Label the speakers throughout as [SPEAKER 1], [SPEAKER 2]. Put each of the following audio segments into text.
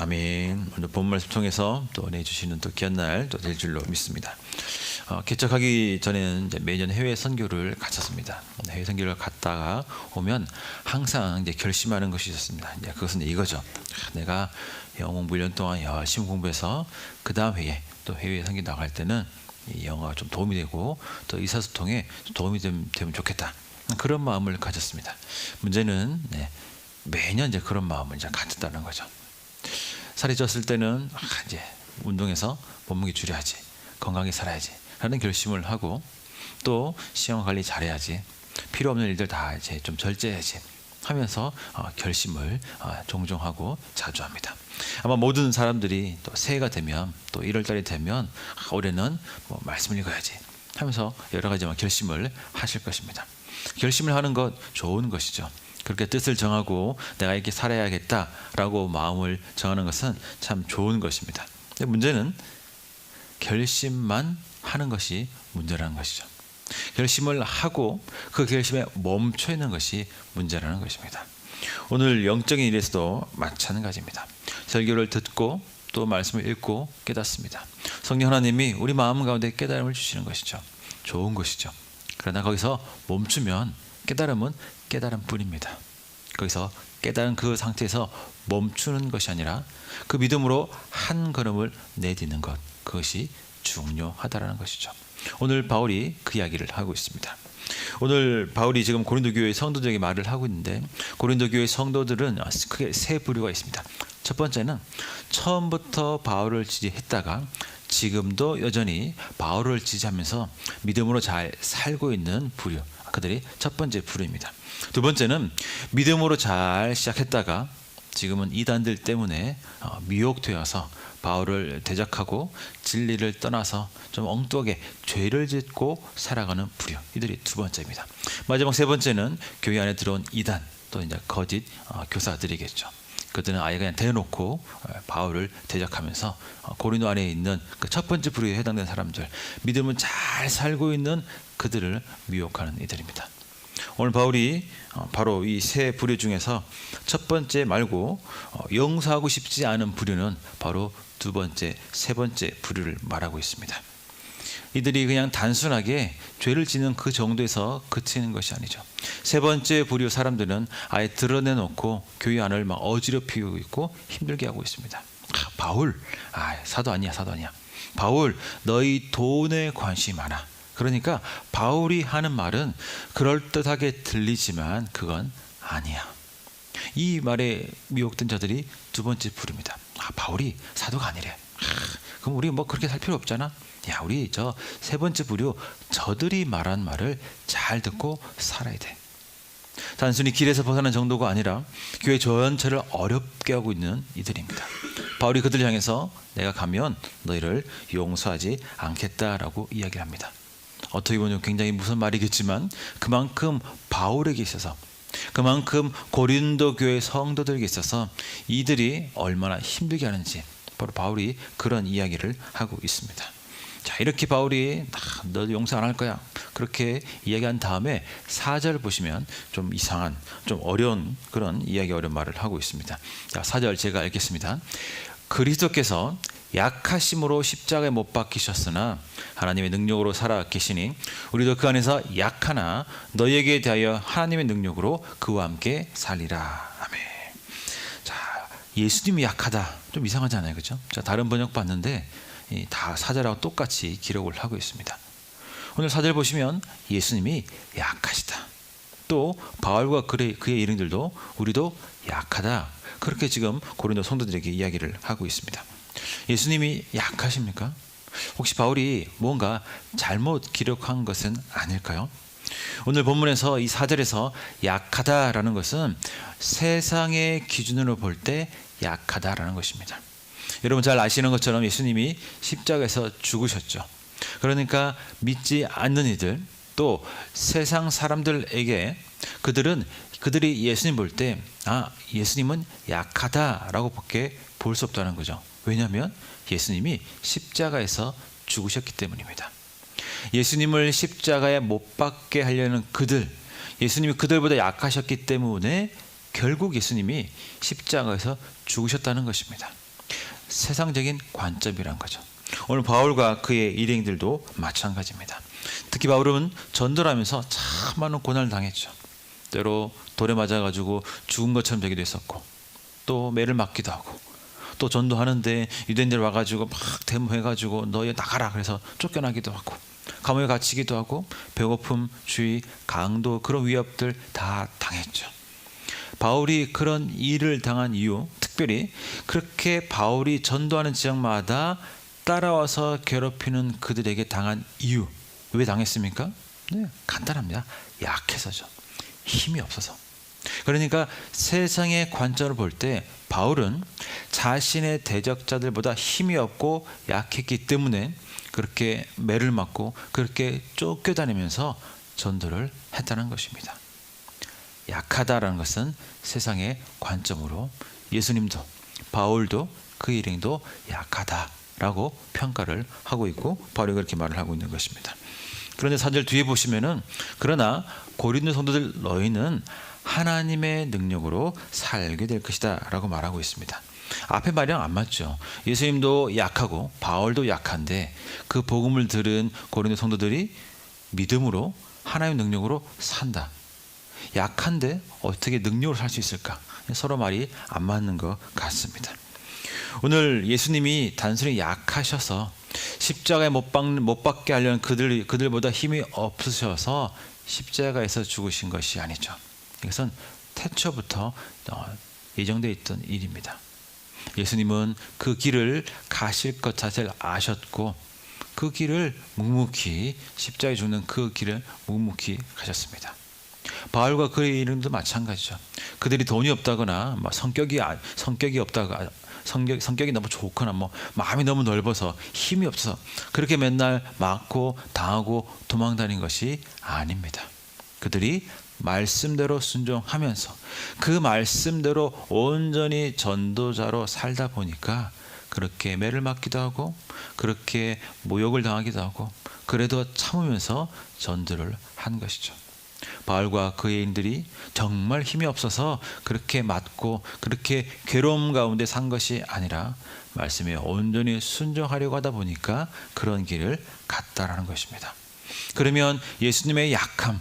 [SPEAKER 1] 아멘. 오늘 본 말씀 통해서 또 은혜 주시는 또 귀한 날 또 될 줄로 믿습니다. 어, 개척하기 전에는 매년 해외 선교를 갔었습니다. 해외 선교를 갔다가 오면 항상 이제 결심하는 것이 있었습니다. 이제 그것은 이거죠. 아, 내가 영어 공부 1년 동안 열심히 공부해서 그 다음 해에 또 해외 선교 나갈 때는 이 영어가 좀 도움이 되고 또 의사소통에 좀 도움이 되면 좋겠다. 그런 마음을 가졌습니다. 문제는 네, 매년 이제 그런 마음을 이제 가졌다는 거죠. 살이 쪘을 때는 아, 이제 운동해서 몸무게 줄여야지 건강히 살아야지 라는 결심을 하고 또 시험 관리 잘해야지 필요 없는 일들 다 이제 좀 절제해야지 하면서 어, 결심을 어, 종종 하고 자주 합니다. 아마 모든 사람들이 또 새해가 되면 또 1월 달이 되면 아, 올해는 뭐 말씀을 읽어야지 하면서 여러 가지 막 결심을 하실 것입니다. 결심을 하는 것 좋은 것이죠. 그렇게 뜻을 정하고 내가 이렇게 살아야겠다라고 마음을 정하는 것은 참 좋은 것입니다. 문제는 결심만 하는 것이 문제라는 것이죠. 결심을 하고 그 결심에 멈춰 있는 것이 문제라는 것입니다. 오늘 영적인 일에서도 마찬가지입니다. 설교를 듣고 또 말씀을 읽고 깨닫습니다. 성령 하나님이 우리 마음 가운데 깨달음을 주시는 것이죠. 좋은 것이죠. 그러나 거기서 멈추면 깨달음은 깨달음 뿐입니다. 거기서 깨달은 그 상태에서 멈추는 것이 아니라 그 믿음으로 한 걸음을 내딛는 것 그것이 중요하다라는 것이죠. 오늘 바울이 그 이야기를 하고 있습니다. 오늘 바울이 지금 고린도 교회 성도들에게 말을 하고 있는데 고린도 교회 성도들은 크게 세 부류가 있습니다. 첫 번째는 처음부터 바울을 지지했다가 지금도 여전히 바울을 지지하면서 믿음으로 잘 살고 있는 부류. 그들이 첫 번째 부류입니다. 두 번째는 믿음으로 잘 시작했다가 지금은 이단들 때문에 어, 미혹되어서 바울을 대적하고 진리를 떠나서 좀 엉뚱하게 죄를 짓고 살아가는 부류. 이들이 두 번째입니다. 마지막 세 번째는 교회 안에 들어온 이단 또 이제 거짓 어, 교사들이겠죠. 그들은 아예 그냥 대놓고 어, 바울을 대적하면서 어, 고린도 안에 있는 그 첫 번째 부류에 해당되는 사람들 믿음은 잘 살고 있는 그들을 미혹하는 이들입니다. 오늘 바울이 어, 바로 이 세 부류 중에서 첫 번째 말고 어, 용서하고 싶지 않은 부류는 바로 두 번째, 세 번째 부류를 말하고 있습니다. 이들이 그냥 단순하게 죄를 짓는 그 정도에서 그치는 것이 아니죠. 세 번째 부류 사람들은 아예 드러내놓고 교회 안을 막 어지럽히고 있고 힘들게 하고 있습니다. 아, 바울, 아, 사도 아니야, 사도 아니야. 바울, 너희 돈에 관심이 많아. 그러니까 바울이 하는 말은 그럴듯하게 들리지만 그건 아니야. 이 말에 미혹된 자들이 두 번째 부릅니다. 아, 바울이 사도가 아니래. 아, 그럼 우리 뭐 그렇게 살 필요 없잖아. 야, 우리 저 세 번째 부류 저들이 말한 말을 잘 듣고 살아야 돼. 단순히 길에서 벗어난 정도가 아니라 교회 전체를 어렵게 하고 있는 이들입니다. 바울이 그들 향해서 내가 가면 너희를 용서하지 않겠다라고 이야기합니다. 어떻게 보면 굉장히 무슨 말이겠지만 그만큼 바울에게 있어서 그만큼 고린도 교회 성도들에게 있어서 이들이 얼마나 힘들게 하는지 바로 바울이 그런 이야기를 하고 있습니다. 자 이렇게 바울이 아, 너 용서 안 할 거야 그렇게 이야기한 다음에 사절 보시면 좀 이상한 좀 어려운 그런 이야기 어려운 말을 하고 있습니다. 자 사절 제가 읽겠습니다. 그리스도께서 약하심으로 십자가에 못 박히셨으나 하나님의 능력으로 살아 계시니 우리도 그 안에서 약하나 너희에게 대하여 하나님의 능력으로 그와 함께 살리라. 아멘. 자, 예수님이 약하다. 좀 이상하잖아요. 그죠? 자, 다른 번역 봤는데 이다 사절하고 똑같이 기록을 하고 있습니다. 오늘 사절 보시면 예수님이 약하시다. 또 바울과 그의, 그의 일행들도 우리도 약하다. 그렇게 지금 고린도 성도들에게 이야기를 하고 있습니다. 예수님이 약하십니까? 혹시 바울이 뭔가 잘못 기록한 것은 아닐까요? 오늘 본문에서 이 사절에서 약하다라는 것은 세상의 기준으로 볼 때 약하다라는 것입니다. 여러분 잘 아시는 것처럼 예수님이 십자가에서 죽으셨죠. 그러니까 믿지 않는 이들 또 세상 사람들에게 그들은 그들이 예수님 볼 때 아, 예수님은 약하다라고 밖에 볼 수 없다는 거죠. 왜냐하면 예수님이 십자가에서 죽으셨기 때문입니다. 예수님을 십자가에 못 박게 하려는 그들, 예수님이 그들보다 약하셨기 때문에 결국 예수님이 십자가에서 죽으셨다는 것입니다. 세상적인 관점이란 거죠. 오늘 바울과 그의 일행들도 마찬가지입니다. 특히 바울은 전도를 하면서 참 많은 고난을 당했죠. 때로 돌에 맞아가지고 죽은 것처럼 되기도 했었고 또 매를 맞기도 하고 또 전도하는데 유대인들 와가지고 막 데모해가지고 너희 나가라 그래서 쫓겨나기도 하고 감옥에 갇히기도 하고 배고픔, 주의, 강도 그런 위협들 다 당했죠. 바울이 그런 일을 당한 이유, 특별히 그렇게 바울이 전도하는 지역마다 따라와서 괴롭히는 그들에게 당한 이유, 왜 당했습니까? 네, 간단합니다. 약해서죠. 힘이 없어서. 그러니까 세상의 관점을 볼 때 바울은 자신의 대적자들보다 힘이 없고 약했기 때문에 그렇게 매를 맞고 그렇게 쫓겨다니면서 전도를 했다는 것입니다. 약하다라는 것은 세상의 관점으로 예수님도 바울도 그 일행도 약하다라고 평가를 하고 있고 바울이 그렇게 말을 하고 있는 것입니다. 그런데 사절 뒤에 보시면은 그러나 고린도 성도들 너희는 하나님의 능력으로 살게 될 것이다라고 말하고 있습니다. 앞에 말이랑 안 맞죠. 예수님도 약하고 바울도 약한데 그 복음을 들은 고린도 성도들이 믿음으로 하나님의 능력으로 산다. 약한데 어떻게 능력으로 살 수 있을까? 서로 말이 안 맞는 것 같습니다. 오늘 예수님이 단순히 약하셔서 십자가에 못, 박, 못 박게 하려는 그들, 그들보다 힘이 없으셔서 십자가에서 죽으신 것이 아니죠. 이것은 태초부터 어, 예정되어 있던 일입니다. 예수님은 그 길을 가실 것 자체를 아셨고 그 길을 묵묵히 십자가에 죽는 그 길을 묵묵히 가셨습니다. 바울과 그의 이름도 마찬가지죠. 그들이 돈이 없다거나 뭐 성격이 아- 성격이 없다가 성격 성격이 너무 좋거나 뭐 마음이 너무 넓어서 힘이 없어서 그렇게 맨날 맞고 당하고 도망다닌 것이 아닙니다. 그들이 말씀대로 순종하면서 그 말씀대로 온전히 전도자로 살다 보니까 그렇게 매를 맞기도 하고 그렇게 모욕을 당하기도 하고 그래도 참으면서 전도를 한 것이죠. 바울과 그의 인들이 정말 힘이 없어서 그렇게 맞고 그렇게 괴로움 가운데 산 것이 아니라 말씀에 온전히 순종하려고 하다 보니까 그런 길을 갔다라는 것입니다. 그러면 예수님의 약함,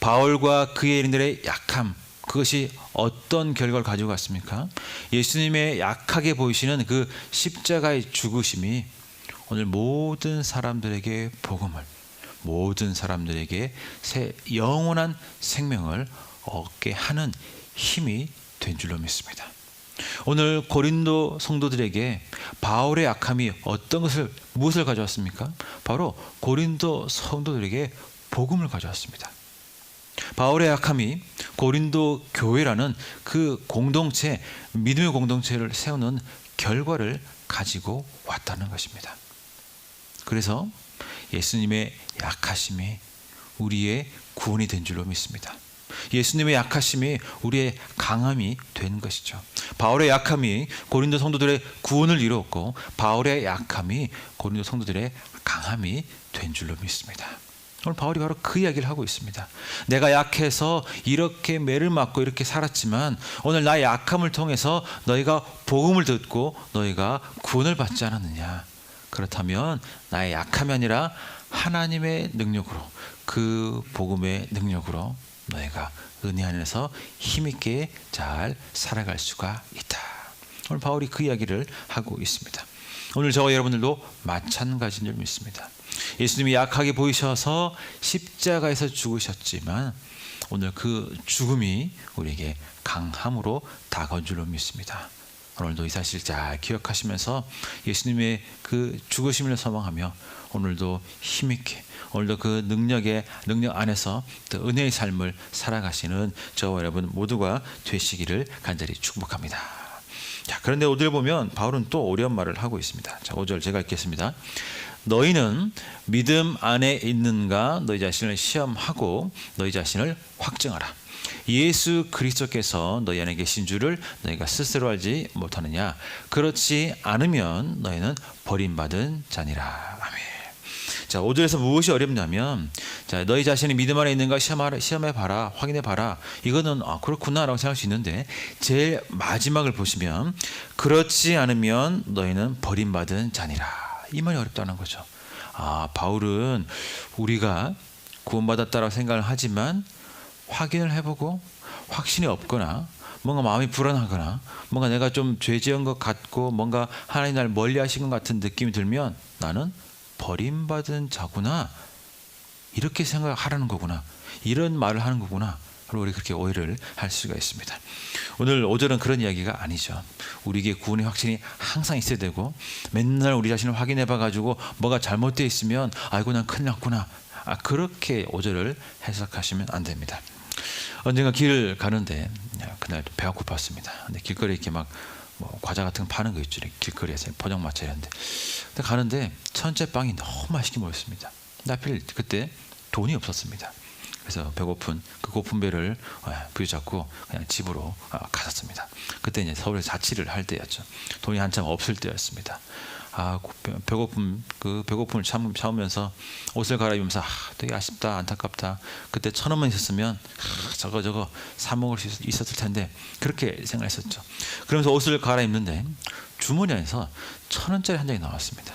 [SPEAKER 1] 바울과 그의 인들의 약함, 그것이 어떤 결과를 가지고 갔습니까? 예수님의 약하게 보이시는 그 십자가의 죽으심이 오늘 모든 사람들에게 복음을 모든 사람들에게 새 영원한 생명을 얻게 하는 힘이 된 줄로 믿습니다. 오늘 고린도 성도들에게 바울의 약함이 어떤 것을 무엇을 가져왔습니까? 바로 고린도 성도들에게 복음을 가져왔습니다. 바울의 약함이 고린도 교회라는 그 공동체 믿음의 공동체를 세우는 결과를 가지고 왔다는 것입니다. 그래서 예수님의 약하심이 우리의 구원이 된 줄로 믿습니다. 예수님의 약하심이 우리의 강함이 된 것이죠. 바울의 약함이 고린도 성도들의 구원을 이루었고 바울의 약함이 고린도 성도들의 강함이 된 줄로 믿습니다. 오늘 바울이 바로 그 이야기를 하고 있습니다. 내가 약해서 이렇게 매를 맞고 이렇게 살았지만 오늘 나의 약함을 통해서 너희가 복음을 듣고 너희가 구원을 받지 않았느냐. 그렇다면 나의 약함이 아니라 하나님의 능력으로 그 복음의 능력으로 너희가 은혜 안에서 힘있게 잘 살아갈 수가 있다. 오늘 바울이 그 이야기를 하고 있습니다. 오늘 저와 여러분들도 마찬가지인 줄 믿습니다. 예수님이 약하게 보이셔서 십자가에서 죽으셨지만 오늘 그 죽음이 우리에게 강함으로 다가온 줄로 믿습니다. 오늘도 이 사실 잘 기억하시면서 예수님의 그 죽으심을 소망하며 오늘도 힘있게 오늘도 그 능력의 능력 안에서 또 은혜의 삶을 살아가시는 저와 여러분 모두가 되시기를 간절히 축복합니다. 자, 그런데 오늘 보면 바울은 또 어려운 말을 하고 있습니다. 자, 5절 제가 읽겠습니다. 너희는 믿음 안에 있는가 너희 자신을 시험하고 너희 자신을 확증하라. 예수 그리스도께서 너희 안에 계신 줄을 너희가 스스로 알지 못하느냐? 그렇지 않으면 너희는 버림받은 자니라. 아멘. 자, 5절에서 무엇이 어렵냐면 자, 너희 자신이 믿음 안에 있는가 시험해 봐라. 확인해 봐라. 이거는 아, 그렇구나라고 생각할 수 있는데 제일 마지막을 보시면 그렇지 않으면 너희는 버림받은 자니라. 이 말이 어렵다는 거죠. 아, 바울은 우리가 구원받았다라고 생각을 하지만 확인을 해보고 확신이 없거나 뭔가 마음이 불안하거나 뭔가 내가 좀 죄 지은 것 같고 뭔가 하나님 날 멀리 하신 것 같은 느낌이 들면 나는 버림받은 자구나 이렇게 생각하라는 거구나 이런 말을 하는 거구나 우리 그렇게 오해를 할 수가 있습니다. 오늘 5절은 그런 이야기가 아니죠. 우리에게 구원의 확신이 항상 있어야 되고 맨날 우리 자신을 확인해 봐 가지고 뭐가 잘못되어 있으면 아이고 난 큰일 났구나. 아 그렇게 5절을 해석하시면 안 됩니다. 언젠가 길 가는데 그날 배가 고팠습니다. 근데 길거리에 이렇게 막 뭐 과자 같은 거 파는 거 있죠. 길거리에서 포장마차 이런데. 근데 가는데 천째 빵이 너무 맛있게 보였습니다. 하필 그때 돈이 없었습니다. 그래서 배고픈 그 고픈 배를 아, 부여잡고 그냥 집으로 아, 갔었습니다. 그때 이제 서울에 자취를 할 때였죠. 돈이 한참 없을 때였습니다. 아 배고픔 그 배고픔을 참, 참으면서 옷을 갈아입으면서 아, 되게 아쉽다 안타깝다 그때 천 원만 있었으면 아, 저거 저거 사 먹을 수 있- 있었을 텐데 그렇게 생각했었죠. 그러면서 옷을 갈아입는데 주머니 안에서 천 원짜리 한 장이 나왔습니다.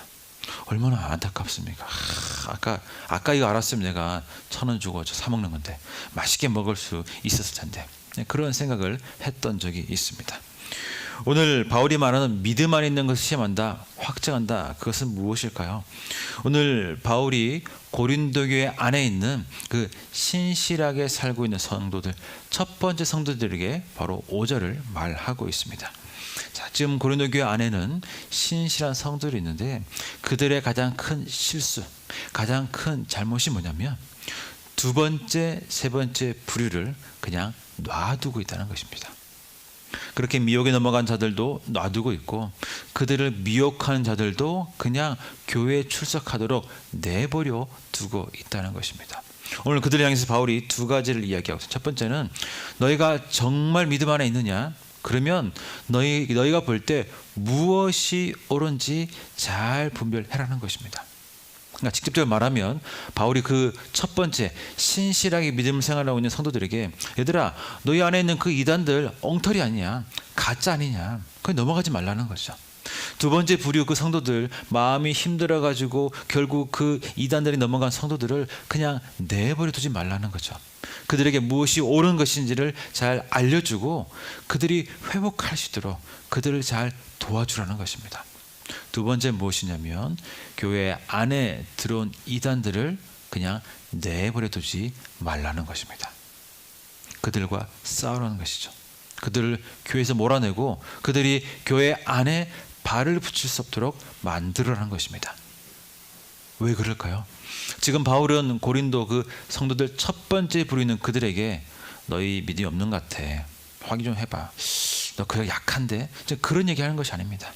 [SPEAKER 1] 얼마나 안타깝습니까? 아, 아까 아까 이거 알았으면 내가 천 원 주고 저 사 먹는 건데 맛있게 먹을 수 있었을 텐데 네, 그런 생각을 했던 적이 있습니다. 오늘 바울이 말하는 믿음 안에 있는 것을 시험한다, 확증한다. 그것은 무엇일까요? 오늘 바울이 고린도 교회 안에 있는 그 신실하게 살고 있는 성도들 첫 번째 성도들에게 바로 5절을 말하고 있습니다. 자, 지금 고린도 교회 안에는 신실한 성도들이 있는데 그들의 가장 큰 실수, 가장 큰 잘못이 뭐냐면 두 번째, 세 번째 부류를 그냥 놔두고 있다는 것입니다. 그렇게 미혹에 넘어간 자들도 놔두고 있고 그들을 미혹하는 자들도 그냥 교회에 출석하도록 내버려 두고 있다는 것입니다. 오늘 그들을 향해서 바울이 두 가지를 이야기하고 있어요. 첫 번째는 너희가 정말 믿음 안에 있느냐? 그러면 너희 너희가 볼 때 무엇이 옳은지 잘 분별해라는 것입니다. 그러니까 직접적으로 말하면 바울이 그 첫 번째 신실하게 믿음을 생활하고 있는 성도들에게 얘들아 너희 안에 있는 그 이단들 엉터리 아니냐 가짜 아니냐 그게 넘어가지 말라는 거죠. 두 번째 부류 그 성도들 마음이 힘들어 가지고 결국 그 이단들이 넘어간 성도들을 그냥 내버려 두지 말라는 거죠. 그들에게 무엇이 옳은 것인지를 잘 알려주고 그들이 회복할 수 있도록 그들을 잘 도와주라는 것입니다. 두 번째 무엇이냐면 교회 안에 들어온 이단들을 그냥 내버려 두지 말라는 것입니다. 그들과 싸우라는 것이죠. 그들을 교회에서 몰아내고 그들이 교회 안에 발을 붙일 수 없도록 만들어라는 것입니다. 왜 그럴까요? 지금 바울은 고린도 그 성도들 첫 번째 부르는 그들에게 너희 믿음이 없는 것 같아. 확인 좀 해봐. 너 그래 약한데? 그런 얘기 하는 것이 아닙니다.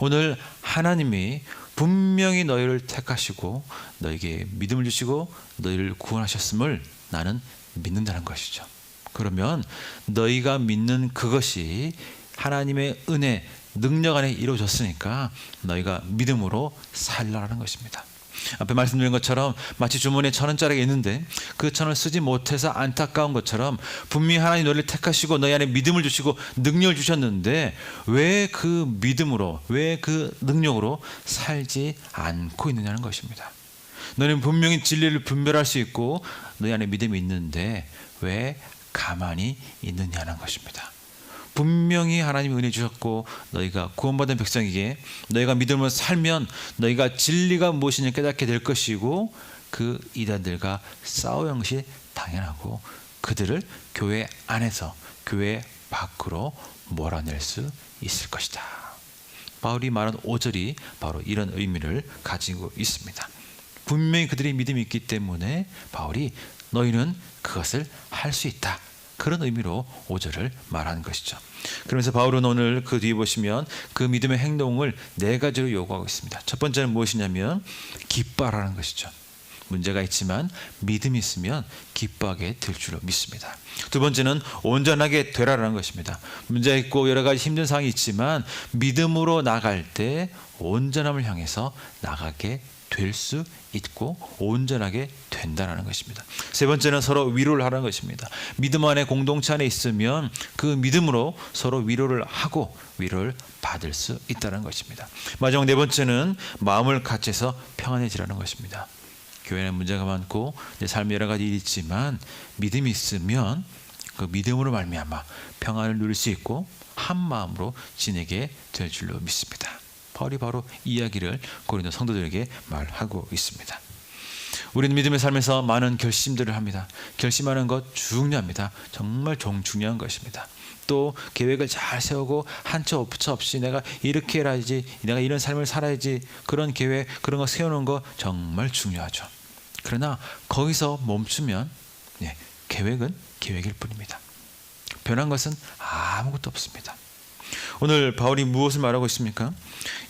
[SPEAKER 1] 오늘 하나님이 분명히 너희를 택하시고 너에게 믿음을 주시고 너희를 구원하셨음을 나는 믿는다는 것이죠. 그러면 너희가 믿는 그것이 하나님의 은혜, 능력 안에 이루어졌으니까 너희가 믿음으로 살라는 것입니다. 앞에 말씀드린 것처럼 마치 주머니에 천 원짜리가 있는데 그 천 원을 쓰지 못해서 안타까운 것처럼 분명히 하나님 너희를 택하시고 너희 안에 믿음을 주시고 능력을 주셨는데 왜 그 믿음으로 왜 그 능력으로 살지 않고 있느냐는 것입니다. 너는 분명히 진리를 분별할 수 있고 너희 안에 믿음이 있는데 왜 가만히 있느냐는 것입니다. 분명히 하나님이 은혜 주셨고 너희가 구원받은 백성에게 너희가 믿음으로 살면 너희가 진리가 무엇인지 깨닫게 될 것이고 그 이단들과 싸우는 것이 당연하고 그들을 교회 안에서 교회 밖으로 몰아낼 수 있을 것이다. 바울이 말한 5절이 바로 이런 의미를 가지고 있습니다. 분명히 그들의 믿음이 있기 때문에 바울이 너희는 그것을 할 수 있다. 그런 의미로 5절을 말하는 것이죠. 그러면서 바울은 오늘 그 뒤에 보시면 그 믿음의 행동을 네 가지로 요구하고 있습니다. 첫 번째는 무엇이냐면 기뻐하라는 것이죠. 문제가 있지만 믿음이 있으면 기뻐하게 될 줄로 믿습니다. 두 번째는 온전하게 되라라는 것입니다. 문제 있고 여러 가지 힘든 상황이 있지만 믿음으로 나갈 때 온전함을 향해서 나가게 될 수 있고 온전하게 된다는 것입니다. 세 번째는 서로 위로를 하라는 것입니다. 믿음 안에 공동체 안에 있으면 그 믿음으로 서로 위로를 하고 위로를 받을 수 있다는 것입니다. 마지막 네 번째는 마음을 같이해서 평안해지라는 것입니다. 교회는 문제가 많고 내 삶에 여러 가지 일이 있지만 믿음이 있으면 그 믿음으로 말미암아 평안을 누릴 수 있고 한 마음으로 지내게 될 줄로 믿습니다. 바울이 바로 이야기를 고린도 성도들에게 말하고 있습니다. 우리는 믿음의 삶에서 많은 결심들을 합니다. 결심하는 것 중요합니다. 정말 종 중요한 것입니다. 또 계획을 잘 세우고 한치 오차 없이 내가 이렇게 해야지, 내가 이런 삶을 살아야지 그런 계획 그런 거 세우는 거 정말 중요하죠. 그러나 거기서 멈추면 예, 계획은 계획일 뿐입니다. 변한 것은 아무것도 없습니다. 오늘 바울이 무엇을 말하고 있습니까?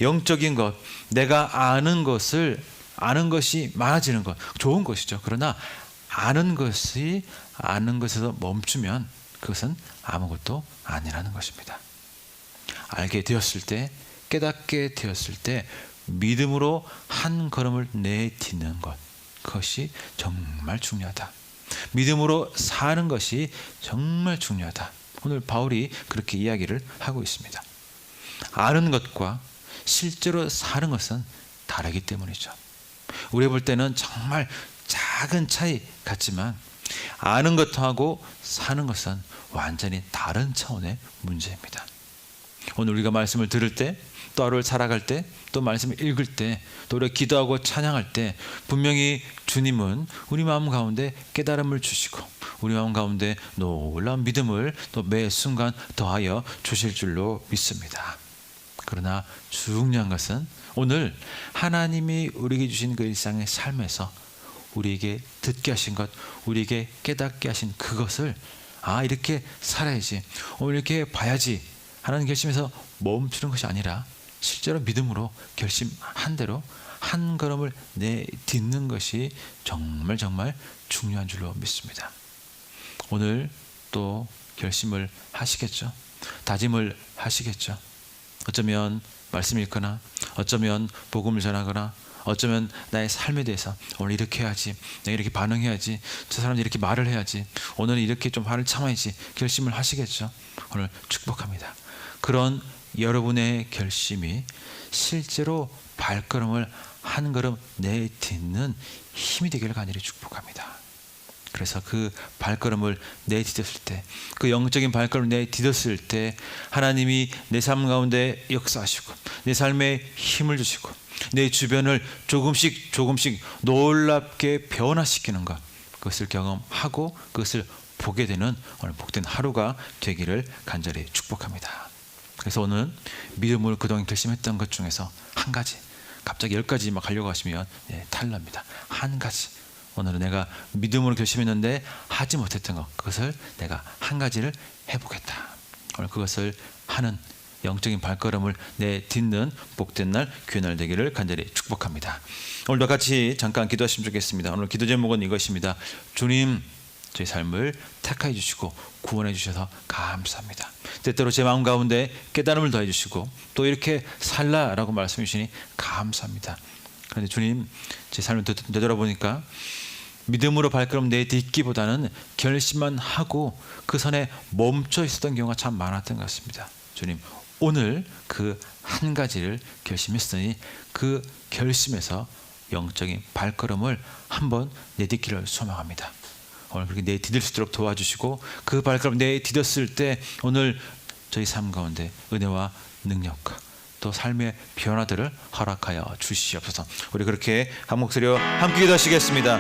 [SPEAKER 1] 영적인 것, 내가 아는 것을 아는 것이 많아지는 것 좋은 것이죠. 그러나 아는 것이 아는 것에서 멈추면 그것은 아무것도 아니라는 것입니다. 알게 되었을 때 깨닫게 되었을 때 믿음으로 한 걸음을 내딛는 것 그것이 정말 중요하다. 믿음으로 사는 것이 정말 중요하다. 오늘 바울이 그렇게 이야기를 하고 있습니다. 아는 것과 실제로 사는 것은 다르기 때문이죠. 우리 볼 때는 정말 작은 차이 같지만 아는 것하고 사는 것은 완전히 다른 차원의 문제입니다. 오늘 우리가 말씀을 들을 때, 또 하루를 살아갈 때, 또 말씀을 읽을 때, 또 우리가 기도하고 찬양할 때 분명히 주님은 우리 마음 가운데 깨달음을 주시고 우리 마음 가운데 놀라운 믿음을 또 매 순간 더하여 주실 줄로 믿습니다. 그러나 중요한 것은 오늘 하나님이 우리에게 주신 그 일상의 삶에서 우리에게 듣게 하신 것, 우리에게 깨닫게 하신 그것을 아 이렇게 살아야지, 오늘 이렇게 봐야지 하는 결심에서 멈추는 것이 아니라 실제로 믿음으로 결심한 대로 한 걸음을 내딛는 것이 정말 정말 중요한 줄로 믿습니다. 오늘 또 결심을 하시겠죠. 다짐을 하시겠죠. 어쩌면 말씀 읽거나 어쩌면 복음을 전하거나 어쩌면 나의 삶에 대해서 오늘 이렇게 해야지 내가 이렇게 반응해야지 저 사람들 이렇게 말을 해야지 오늘은 이렇게 좀 화를 참아야지 결심을 하시겠죠 오늘 축복합니다 그런 여러분의 결심이 실제로 발걸음을 한 걸음 내딛는 힘이 되기를 간절히 축복합니다 그래서 그 발걸음을 내딛었을 때, 그 영적인 발걸음을 내딛었을 때, 하나님이 내 삶 가운데 역사하시고, 내 삶에 힘을 주시고, 내 주변을 조금씩 조금씩 놀랍게 변화시키는 것, 그것을 경험하고 그것을 보게 되는 오늘 복된 하루가 되기를 간절히 축복합니다. 그래서 오늘 믿음을 그동안 결심했던 것 중에서 한 가지, 갑자기 열 가지 막 하려고 하시면 예, 탈납니다. 한 가지. 오늘은 내가 믿음으로 결심했는데 하지 못했던 것 그것을 내가 한 가지를 해보겠다. 오늘 그것을 하는 영적인 발걸음을 내딛는 복된 날 귀한 날 되기를 간절히 축복합니다. 오늘도 같이 잠깐 기도하시면 좋겠습니다. 오늘 기도 제목은 이것입니다. 주님 저희 삶을 택하여 주시고 구원해 주셔서 감사합니다. 때때로 제 마음 가운데 깨달음을 더해 주시고 또 이렇게 살라라고 말씀해 주시니 감사합니다. 그런데 주님 제 삶을 되돌아보니까 믿음으로 발걸음 내딛기보다는 결심만 하고 그 선에 멈춰 있었던 경우가 참 많았던 것 같습니다. 주님 오늘 그 한 가지를 결심했으니 그 결심에서 영적인 발걸음을 한번 내딛기를 소망합니다. 오늘 그렇게 내딛을 수 있도록 도와주시고 그 발걸음 내딛었을 때 오늘 저희 삶 가운데 은혜와 능력과 또 삶의 변화들을 허락하여 주시옵소서. 우리 그렇게 한 목소리로 함께 기도하시겠습니다.